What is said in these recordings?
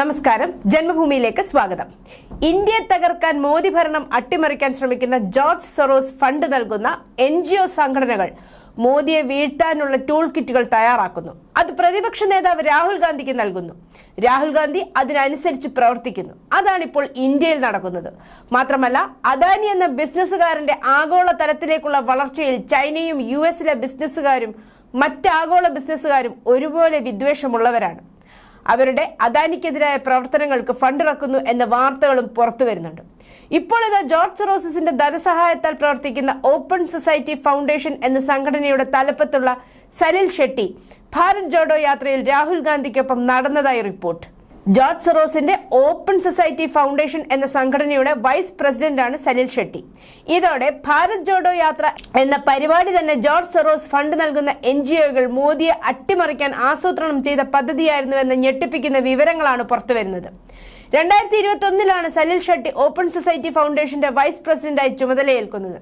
നമസ്കാരം. ജന്മഭൂമിയിലേക്ക് സ്വാഗതം. ഇന്ത്യയെ തകർക്കാൻ മോദി ഭരണം അട്ടിമറിക്കാൻ ശ്രമിക്കുന്ന ജോർജ് സൊറോസ് ഫണ്ട് നൽകുന്ന എൻ സംഘടനകൾ മോദിയെ വീഴ്ത്താനുള്ള ടൂൾ കിറ്റുകൾ തയ്യാറാക്കുന്നു. അത് പ്രതിപക്ഷ നേതാവ് രാഹുൽ ഗാന്ധിക്ക് നൽകുന്നു. രാഹുൽ ഗാന്ധി അതിനനുസരിച്ച് പ്രവർത്തിക്കുന്നു. അതാണിപ്പോൾ ഇന്ത്യയിൽ നടക്കുന്നത്. മാത്രമല്ല അദാനി എന്ന ബിസിനസ്സുകാരന്റെ ആഗോള തലത്തിലേക്കുള്ള വളർച്ചയിൽ ചൈനയും യു എസിലെ ബിസിനസ്സുകാരും മറ്റ് ആഗോള ബിസിനസ്സുകാരും ഒരുപോലെ വിദ്വേഷമുള്ളവരാണ്. അവരുടെ അദാനിക്കെതിരായ പ്രവർത്തനങ്ങൾക്ക് ഫണ്ട് ഇറക്കുന്നു എന്ന വാർത്തകളും പുറത്തു വരുന്നുണ്ട്. ഇപ്പോൾ ഇത് ജോർജ് സെറോസിന്റെ ധനസഹായത്താൽ പ്രവർത്തിക്കുന്ന ഓപ്പൺ സൊസൈറ്റി ഫൗണ്ടേഷൻ എന്ന സംഘടനയുടെ തലപ്പത്തുള്ള സലിൽ ഷെട്ടി ഭാരത് ജോഡോ യാത്രയിൽ രാഹുൽ ഗാന്ധിക്കൊപ്പം നടന്നതായി റിപ്പോർട്ട്. ജോർജ് സെറോസിന്റെ ഓപ്പൺ സൊസൈറ്റി ഫൗണ്ടേഷൻ എന്ന സംഘടനയുടെ വൈസ് പ്രസിഡന്റാണ് സലിൽ ഷെട്ടി. ഇതോടെ ഭാരത് ജോഡോ യാത്ര എന്ന പരിപാടി തന്നെ ജോർജ് സെറോസ് ഫണ്ട് നൽകുന്ന എൻ ജി ഒകൾ മോദിയെ അട്ടിമറിക്കാൻ ആസൂത്രണം ചെയ്ത പദ്ധതിയായിരുന്നുവെന്ന് ഞെട്ടിപ്പിക്കുന്ന വിവരങ്ങളാണ് പുറത്തുവരുന്നത്. രണ്ടായിരത്തി ഇരുപത്തി ഒന്നിലാണ് സലിൽ ഷെട്ടി ഓപ്പൺ സൊസൈറ്റി ഫൗണ്ടേഷന്റെ വൈസ് പ്രസിഡന്റായി ചുമതലയേൽക്കുന്നത്.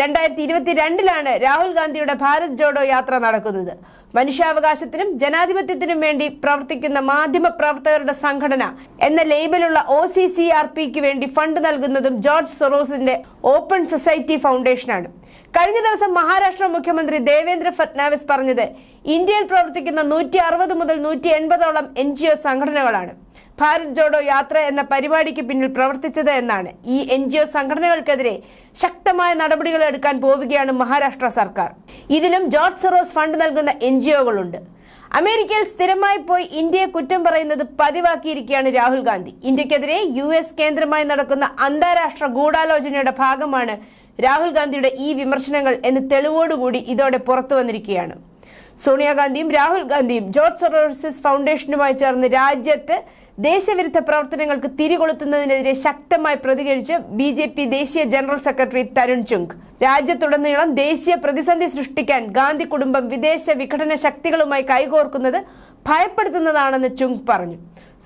രണ്ടായിരത്തി ഇരുപത്തിരണ്ടിലാണ് രാഹുൽ ഗാന്ധിയുടെ ഭാരത് ജോഡോ യാത്ര നടക്കുന്നത്. മനുഷ്യാവകാശത്തിനും ജനാധിപത്യത്തിനും വേണ്ടി പ്രവർത്തിക്കുന്ന മാധ്യമ പ്രവർത്തകരുടെ സംഘടന എന്ന ലേബലുള്ള ഒ സി സി ആർ പിക്ക് വേണ്ടി ഫണ്ട് നൽകുന്നതും ജോർജ് സൊറോസിന്റെ ഓപ്പൺ സൊസൈറ്റി ഫൗണ്ടേഷനാണ്. കഴിഞ്ഞ ദിവസം മഹാരാഷ്ട്ര മുഖ്യമന്ത്രി ദേവേന്ദ്ര ഫട്നാവിസ് പറഞ്ഞത് ഇന്ത്യയിൽ പ്രവർത്തിക്കുന്ന നൂറ്റി അറുപത് മുതൽ നൂറ്റി എൺപതോളം എൻ ജി ഒ സംഘടനകളാണ്. ഭാരത് ജോഡോ യാത്ര എന്ന പരിപാടിക്ക് പിന്നിൽ പ്രവർത്തിച്ചത് എന്നാണ്. ഈ എൻ ജി ഒ സംഘടനകൾക്കെതിരെ ശക്തമായ നടപടികൾ എടുക്കാൻ പോവുകയാണ് മഹാരാഷ്ട്ര സർക്കാർ. ഇതിലും ജോർജ് സെറോസ് ഫണ്ട് നൽകുന്ന എൻ ജി ഒകളുണ്ട്. അമേരിക്കയിൽ സ്ഥിരമായി പോയി ഇന്ത്യയെ കുറ്റം പറയുന്നത് പതിവാക്കിയിരിക്കുകയാണ് രാഹുൽ ഗാന്ധി. ഇന്ത്യക്കെതിരെ യു എസ് കേന്ദ്രമായി നടക്കുന്ന അന്താരാഷ്ട്ര ഗൂഢാലോചനയുടെ ഭാഗമാണ് രാഹുൽ ഗാന്ധിയുടെ ഈ വിമർശനങ്ങൾ എന്ന് തെളിവോടുകൂടി ഇതോടെ പുറത്തു വന്നിരിക്കുകയാണ്. സോണിയാഗാന്ധിയും രാഹുൽ ഗാന്ധിയും ജോർജ് സെറോസിസ് ഫൗണ്ടേഷനുമായി ചേർന്ന് രാജ്യത്ത് ദേശവിരുദ്ധ പ്രവർത്തനങ്ങൾക്ക് തിരികൊളുത്തുന്നതിനെതിരെ ശക്തമായി പ്രതികരിച്ച് ബി ജെ പി ദേശീയ ജനറൽ സെക്രട്ടറി തരുൺ ചുങ്ക്. രാജ്യത്തുടനീളം ദേശീയ പ്രതിസന്ധി സൃഷ്ടിക്കാൻ ഗാന്ധി കുടുംബം വിദേശ വിഘടന ശക്തികളുമായി കൈകോർക്കുന്നത് ഭയപ്പെടുത്തുന്നതാണെന്ന് ചുങ്ക് പറഞ്ഞു.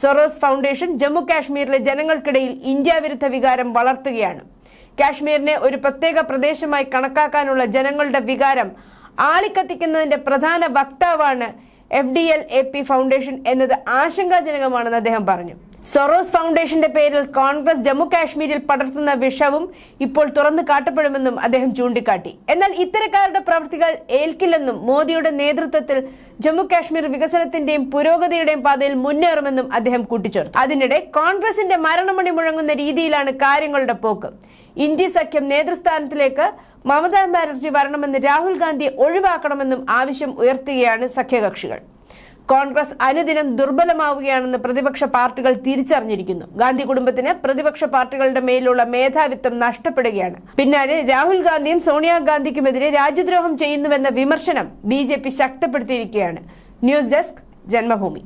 സൊറോസ് ഫൗണ്ടേഷൻ ജമ്മു കാശ്മീരിലെ ജനങ്ങൾക്കിടയിൽ ഇന്ത്യ വിരുദ്ധ വികാരം വളർത്തുകയാണ്. കാശ്മീരിനെ ഒരു പ്രത്യേക പ്രദേശമായി കണക്കാക്കാനുള്ള ജനങ്ങളുടെ വികാരം ആളിക്കത്തിക്കുന്നതിന്റെ പ്രധാന വക്താവാണ് F D L A P foundation എന്നത് ആശങ്കാജനകമാണെന്ന് അദ്ദേഹം പറഞ്ഞു സൊറോസ് ഫൗണ്ടേഷന്റെ പേരിൽ കോൺഗ്രസ് ജമ്മു കാശ്മീരിൽ പടർത്തുന്ന വിഷവും ഇപ്പോൾ തുറന്നു കാട്ടപ്പെടുമെന്നും അദ്ദേഹം ചൂണ്ടിക്കാട്ടി. എന്നാൽ ഇത്തരക്കാരുടെ പ്രവൃത്തികൾ ഏൽക്കില്ലെന്നും മോദിയുടെ നേതൃത്വത്തിൽ ജമ്മു കാശ്മീർ വികസനത്തിന്റെയും പുരോഗതിയുടെയും പാതയിൽ മുന്നേറുമെന്നും അദ്ദേഹം കൂട്ടിച്ചേർത്തു. അതിനിടെ കോൺഗ്രസിന്റെ മരണമണി മുഴങ്ങുന്ന രീതിയിലാണ് കാര്യങ്ങളുടെ പോക്ക്. ഇന്ത്യ സഖ്യം നേതൃസ്ഥാനത്തിലേക്ക് മമതാ ബാനർജി വരണമെന്ന് രാഹുൽ ഗാന്ധിയെ ഒഴിവാക്കണമെന്നും ആവശ്യം ഉയർത്തുകയാണ് സഖ്യകക്ഷികൾ. കോൺഗ്രസ് അനുദിനം ദുർബലമാവുകയാണെന്ന് പ്രതിപക്ഷ പാർട്ടികൾ തിരിച്ചറിഞ്ഞിരിക്കുന്നു. ഗാന്ധി കുടുംബത്തിന് പ്രതിപക്ഷ പാർട്ടികളുടെ മേലുള്ള മേധാവിത്വം നഷ്ടപ്പെടുകയാണ്. പിന്നാലെ രാഹുൽ ഗാന്ധിയും സോണിയാഗാന്ധിക്കുമെതിരെ രാജ്യദ്രോഹം ചെയ്യുന്നുവെന്ന വിമർശനം ബി ശക്തപ്പെടുത്തിയിരിക്കുകയാണ്. News desk Janmabhumi.